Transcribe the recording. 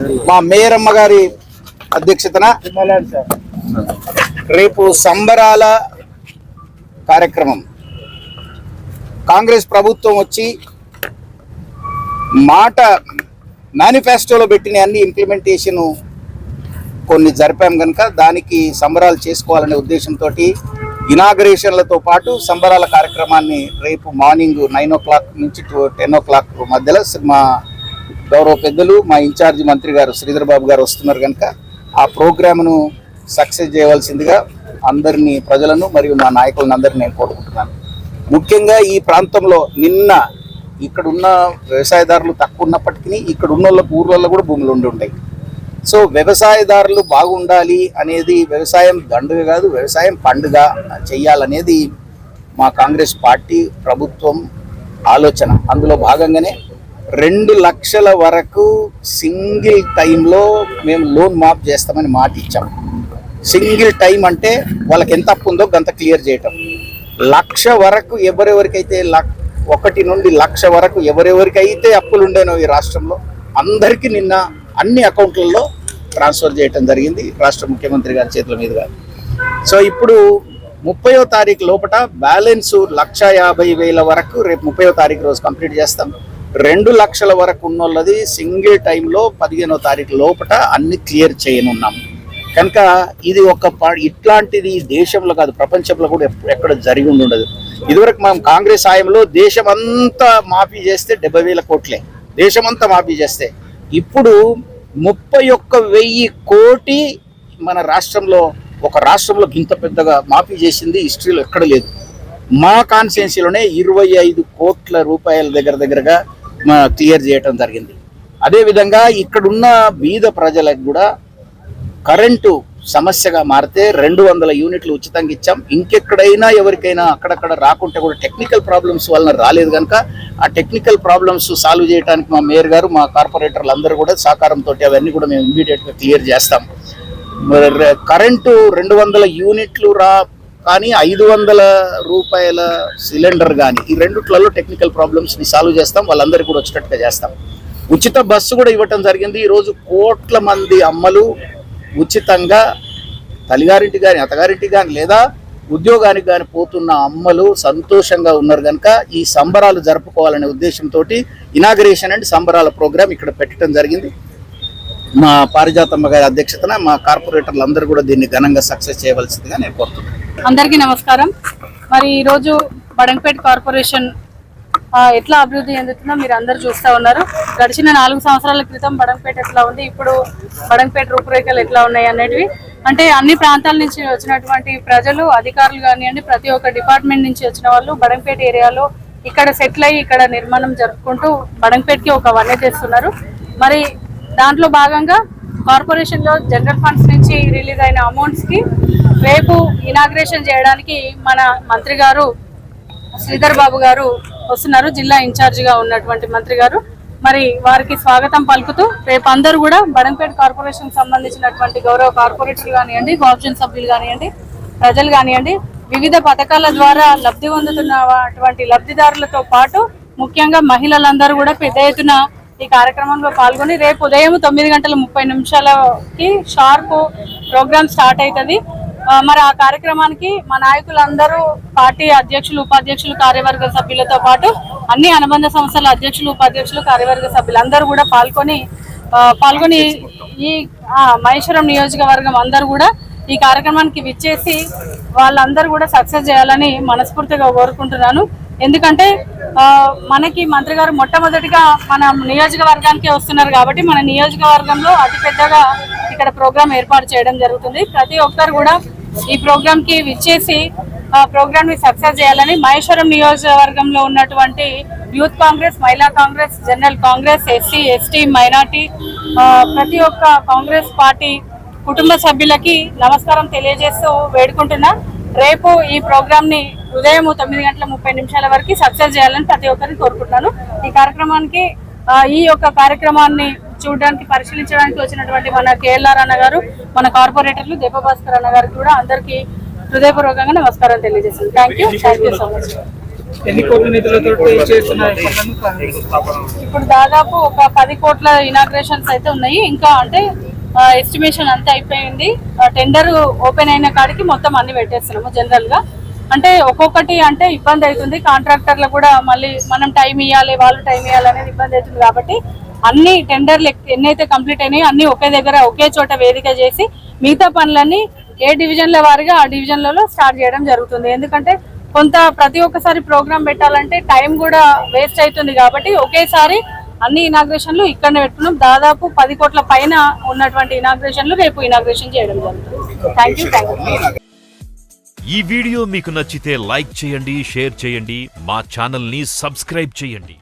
మా మేయరమ్మ గారి అధ్యక్షతన రేపు సంబరాల కార్యక్రమం. కాంగ్రెస్ ప్రభుత్వం వచ్చి మాట మేనిఫెస్టోలో పెట్టిన అన్ని ఇంప్లిమెంటేషన్ కొన్ని జరిపాం కనుక దానికి సంబరాలు చేసుకోవాలనే ఉద్దేశంతో ఇనాగరేషన్లతో పాటు సంబరాల కార్యక్రమాన్ని రేపు మార్నింగ్ నైన్ ఓ క్లాక్ నుంచి టెన్ ఓ క్లాక్ మధ్యలో మా గౌరవ పెద్దలు మా ఇన్ఛార్జి మంత్రి గారు శ్రీధర్ బాబు గారు వస్తున్నారు కనుక ఆ ప్రోగ్రామ్ను సక్సెస్ చేయవలసిందిగా అందరినీ ప్రజలను మరియు మా నాయకులను అందరినీ నేను కోరుకుంటున్నాను. ముఖ్యంగా ఈ ప్రాంతంలో నిన్న ఇక్కడ ఉన్న వ్యవసాయదారులు తక్కువ ఉన్నప్పటికీ ఇక్కడ ఉన్న వాళ్ళకు ఊర్లలో కూడా భూములు ఉండి ఉంటాయి. సో వ్యవసాయదారులు బాగుండాలి అనేది వ్యవసాయం దండుగ కాదు వ్యవసాయం పండుగ చెయ్యాలనేది మా కాంగ్రెస్ పార్టీ ప్రభుత్వం ఆలోచన. అందులో భాగంగానే రెండు లక్షల వరకు సింగిల్ టైంలో మేము లోన్ మాఫ్ చేస్తామని మాట ఇచ్చాం. సింగిల్ టైం అంటే వాళ్ళకి ఎంత అప్పు ఉందో గంత క్లియర్ చేయటం. లక్ష వరకు ఎవరెవరికైతే లక్ ఒకటి నుండి లక్ష వరకు ఎవరెవరికైతే అప్పులు ఉండేనో ఈ రాష్ట్రంలో అందరికీ నిన్న అన్ని అకౌంట్లలో ట్రాన్స్ఫర్ చేయటం జరిగింది రాష్ట్ర ముఖ్యమంత్రి గారి చేతుల మీదుగా. సో ఇప్పుడు ముప్పయో తారీఖు లోపల బ్యాలెన్స్ లక్ష యాభై వేల వరకు రేపు ముప్పయో తారీఖు రోజు కంప్లీట్ చేస్తాం. రెండు లక్షల వరకు ఉన్నోళ్ళది సింగిల్ టైంలో పదిహేనో తారీఖు లోపల అన్ని క్లియర్ చేయనున్నాం. కనుక ఇది ఒక ప- ఇట్లాంటిది దేశంలో కాదు ప్రపంచంలో కూడా ఎక్కడ జరిగి ఉండదు. ఇదివరకు మనం కాంగ్రెస్ హాయంలో దేశమంతా మాఫీ చేస్తే డెబ్బై వేల కోట్లే. దేశమంతా మాఫీ చేస్తే. ఇప్పుడు ముప్పై ఒక్క వెయ్యి కోటి మన రాష్ట్రంలో ఒక రాష్ట్రంలో ఇంత పెద్దగా మాఫీ చేసింది హిస్టరీలో ఎక్కడ లేదు. మా కాన్స్టిట్యున్సీలోనే ఇరవై ఐదు కోట్ల రూపాయల దగ్గర దగ్గరగా క్లియర్ చేయటం జరిగింది. అదేవిధంగా ఇక్కడున్న బీద ప్రజలకు కూడా కరెంటు సమస్యగా మారితే రెండు వందల యూనిట్లు ఉచితంగా ఇచ్చాం. ఇంకెక్కడైనా ఎవరికైనా అక్కడక్కడ రాకుంటే కూడా టెక్నికల్ ప్రాబ్లమ్స్ వలన రాలేదు కనుక ఆ టెక్నికల్ ప్రాబ్లమ్స్ సాల్వ్ చేయడానికి మా మేయర్ గారు మా కార్పొరేటర్లు అందరూ కూడా సహకారంతో అవన్నీ కూడా మేము ఇమీడియట్గా క్లియర్ చేస్తాం. కరెంటు రెండు వందల యూనిట్లు రా కానీ ఐదు వందల రూపాయల సిలిండర్ కానీ ఈ రెండుట్లలో టెక్నికల్ ప్రాబ్లమ్స్ని సాల్వ్ చేస్తాం వాళ్ళందరికీ కూడా వచ్చేటట్టుగా చేస్తాం. ఉచిత బస్సు కూడా ఇవ్వటం జరిగింది. ఈరోజు కోట్ల మంది అమ్మలు ఉచితంగా తల్లిగారింటికి కానీ అత్తగారింటికి కానీ లేదా ఉద్యోగానికి కానీ పోతున్న అమ్మలు సంతోషంగా ఉన్నారు కనుక ఈ సంబరాలు జరుపుకోవాలనే ఉద్దేశంతో ఇనాగరేషన్ అండ్ సంబరాల ప్రోగ్రామ్ ఇక్కడ పెట్టడం జరిగింది. మా పారిజాతమ్మ గారి అధ్యక్షతన మా కార్పొరేటర్లు అందరూ కూడా దీన్ని ఘనంగా సక్సెస్ చేయవలసిందిగా నేను కోరుతున్నాను. అందరికీ నమస్కారం. మరి ఈరోజు బడంపేట్ కార్పొరేషన్ ఎట్లా అభివృద్ధి చెందుతుందో మీరు అందరు చూస్తూ ఉన్నారు. గడిచిన నాలుగు సంవత్సరాల క్రితం బడంపేట ఎట్లా ఉంది ఇప్పుడు బడంపేట రూపురేఖలు ఎట్లా ఉన్నాయి అనేటివి. అంటే అన్ని ప్రాంతాల నుంచి వచ్చినటువంటి ప్రజలు అధికారులు కానివ్వండి ప్రతి ఒక్క డిపార్ట్మెంట్ నుంచి వచ్చిన వాళ్ళు బడంపేట ఏరియాలో ఇక్కడ సెటిల్ అయ్యి ఇక్కడ నిర్మాణం జరుపుకుంటూ బడంపేటకి ఒక వన్నె చేస్తున్నారు మరి దాంట్లో భాగంగా కార్పొరేషన్లో జనరల్ ఫండ్స్ నుంచి రిలీజ్ అయిన అమౌంట్స్కి రేపు ఇనాగ్రేషన్ చేయడానికి మన మంత్రి గారు శ్రీధర్ బాబు గారు వస్తున్నారు జిల్లా ఇన్ఛార్జ్గా ఉన్నటువంటి మంత్రి గారు. మరి వారికి స్వాగతం పలుకుతూ రేపు అందరూ కూడా బడంపేట కార్పొరేషన్ సంబంధించినటువంటి గౌరవ కార్పొరేటర్లు కానివ్వండి కోఆప్షన్ సభ్యులు కానివ్వండి ప్రజలు కానివ్వండి వివిధ పథకాల ద్వారా లబ్ధి పొందుతున్న అటువంటి లబ్ధిదారులతో పాటు ముఖ్యంగా మహిళలందరూ కూడా పెద్ద ఎత్తున ఈ కార్యక్రమంలో పాల్గొని రేపు ఉదయం తొమ్మిది గంటల ముప్పై నిమిషాలకి షార్ప్ ప్రోగ్రామ్ స్టార్ట్ అవుతుంది. మరి ఆ కార్యక్రమానికి మా నాయకులందరూ పార్టీ అధ్యక్షులు ఉపాధ్యక్షులు కార్యవర్గ సభ్యులతో పాటు అన్ని అనుబంధ సంస్థల అధ్యక్షులు ఉపాధ్యక్షులు కార్యవర్గ సభ్యులందరూ కూడా పాల్గొని పాల్గొని ఈ మహేశ్వరం నియోజకవర్గం అందరూ కూడా ఈ కార్యక్రమానికి విచ్చేసి వాళ్ళందరూ కూడా సక్సెస్ చేయాలని మనస్ఫూర్తిగా కోరుకుంటున్నాను. ఎందుకంటే మనకి మంత్రి గారు మొట్టమొదటిగా మన నియోజకవర్గానికి వస్తున్నారు కాబట్టి మన నియోజకవర్గంలో అతిపెద్దగా ఇక్కడ ప్రోగ్రాం ఏర్పాటు చేయడం జరుగుతుంది. ప్రతి ఒక్కరు కూడా ఈ ప్రోగ్రాంకి విచ్చేసి ఆ ప్రోగ్రామ్ని సక్సెస్ చేయాలని మహేశ్వరం నియోజకవర్గంలో ఉన్నటువంటి youth Congress Mahila Congress general Congress SC ST minority ప్రతి ఒక్క కాంగ్రెస్ పార్టీ కుటుంబ సభ్యులకి నమస్కారం తెలియజేస్తూ వేడుకుంటున్నా. రేపు ఈ ప్రోగ్రామ్ని ఉదయం తొమ్మిది గంటల ముప్పై నిమిషాల వరకు సక్సెస్ చేయాలని ప్రతి ఒక్కరిని కోరుకుంటున్నాను. ఈ కార్యక్రమానికి ఈ యొక్క కార్యక్రమాన్ని చూడడానికి పరిశీలించడానికి వచ్చినటువంటి మన కేఎల్ఆర్ అన్న గారు మన కార్పొరేటర్లు దీపభాస్కర్ అన్న గారికి కూడా అందరికీ హృదయపూర్వకంగా నమస్కారం తెలియజేసింది thank you thank you so much. ఇప్పుడు దాదాపు ఒక పది కోట్ల ఇనాగ్రేషన్స్ అయితే ఉన్నాయి. ఇంకా అంటే ఎస్టిమేషన్ అంతా అయిపోయింది. టెండర్ ఓపెన్ అయిన కాడికి మొత్తం అన్ని పెట్టేస్తున్నాము జనరల్గా. అంటే ఒక్కొక్కటి అంటే ఇబ్బంది అవుతుంది. కాంట్రాక్టర్లు కూడా మళ్ళీ మనం టైం ఇవ్వాలి వాళ్ళు టైం ఇవ్వాలి అనేది ఇబ్బంది అవుతుంది కాబట్టి అన్ని టెండర్లు ఎన్నైతే కంప్లీట్ అయినాయో అన్ని ఒకే దగ్గర ఒకే చోట వేదిక చేసి మిగతా పనులన్నీ ఏ డివిజన్ల వారిగా ఆ డివిజన్లలో స్టార్ట్ చేయడం జరుగుతుంది. ఎందుకంటే కొంత ప్రతి ఒక్కసారి ప్రోగ్రామ్ పెట్టాలంటే టైం కూడా వేస్ట్ అవుతుంది కాబట్టి ఒకేసారి అన్ని ఇనాగ్రేషన్లు ఇక్కడనే పెట్టుకున్నాం. దాదాపు పది కోట్ల పైన ఉన్నటువంటి ఇనాగ్రేషన్లు రేపు ఇనాగ్రేషన్ చేయడం జరుగుతుంది. థ్యాంక్ యూ థ్యాంక్ యూ ఈ వీడియో మీకు నచ్చితే లైక్ చేయండి షేర్ చేయండి మా ఛానల్ని సబ్స్క్రైబ్ చేయండి.